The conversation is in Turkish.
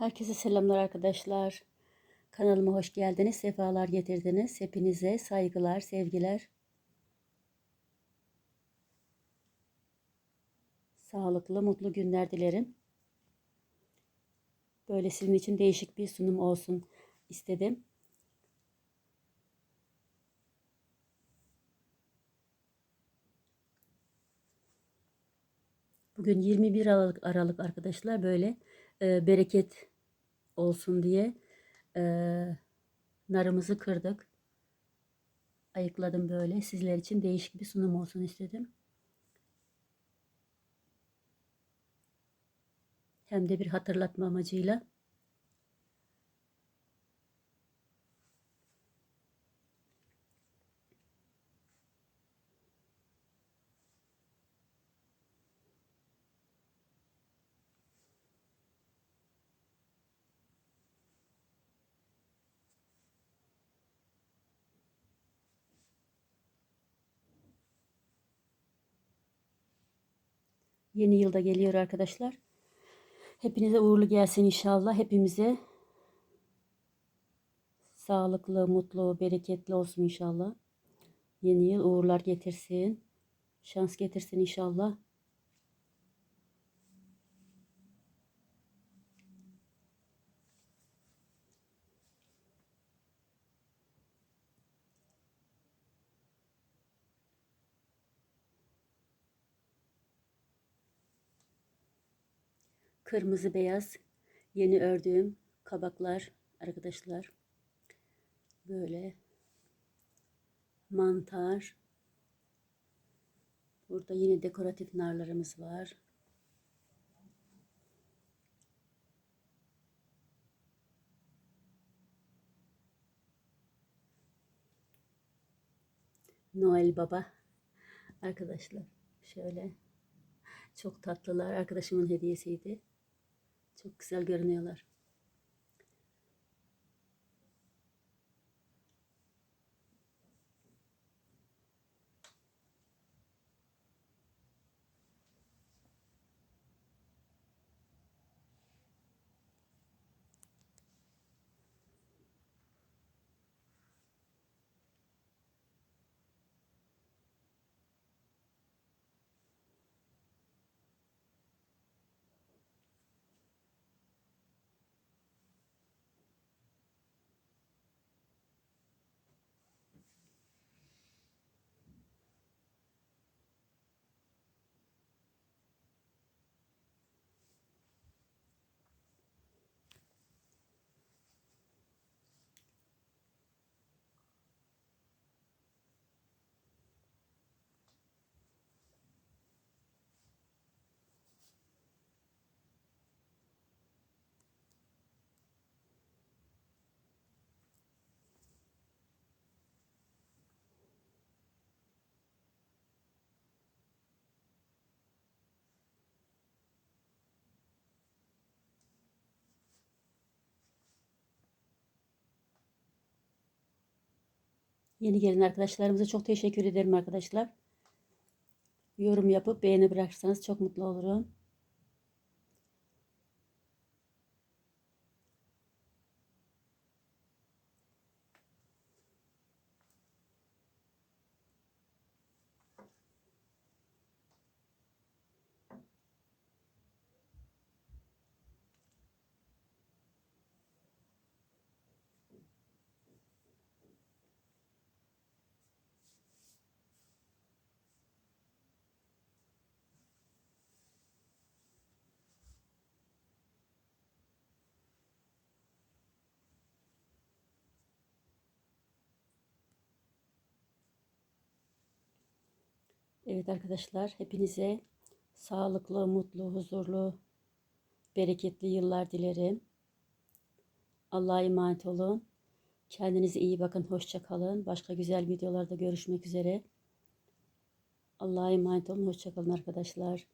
Herkese selamlar arkadaşlar. Kanalıma hoş geldiniz, sefalar getirdiniz. Hepinize saygılar, sevgiler. Sağlıklı, mutlu günler dilerim. Böyle sizin için değişik bir sunum olsun istedim. Bugün 21 Aralık, Aralık arkadaşlar böyle e, bereket olsun diye e, narımızı kırdık. Ayıkladım böyle. Sizler için değişik bir sunum olsun istedim. Hem de bir hatırlatma amacıyla. Yeni yılda geliyor arkadaşlar. Hepinize uğurlu gelsin inşallah. Hepimize sağlıklı, mutlu, bereketli olsun inşallah. Yeni yıl uğurlar getirsin. Şans getirsin inşallah. Kırmızı beyaz yeni ördüğüm kabaklar arkadaşlar. Böyle mantar. Burada yine dekoratif narlarımız var. Noel Baba arkadaşlar şöyle çok tatlılar arkadaşımın hediyesiydi. Çok güzel görünüyorlar. Yeni gelen arkadaşlarımıza çok teşekkür ederim arkadaşlar. Yorum yapıp beğeni bırakırsanız çok mutlu olurum. Evet arkadaşlar hepinize sağlıklı, mutlu, huzurlu, bereketli yıllar dilerim. Allah'a emanet olun. Kendinize iyi bakın. Hoşça kalın. Başka güzel videolarda görüşmek üzere. Allah'a emanet olun. Hoşça kalın arkadaşlar.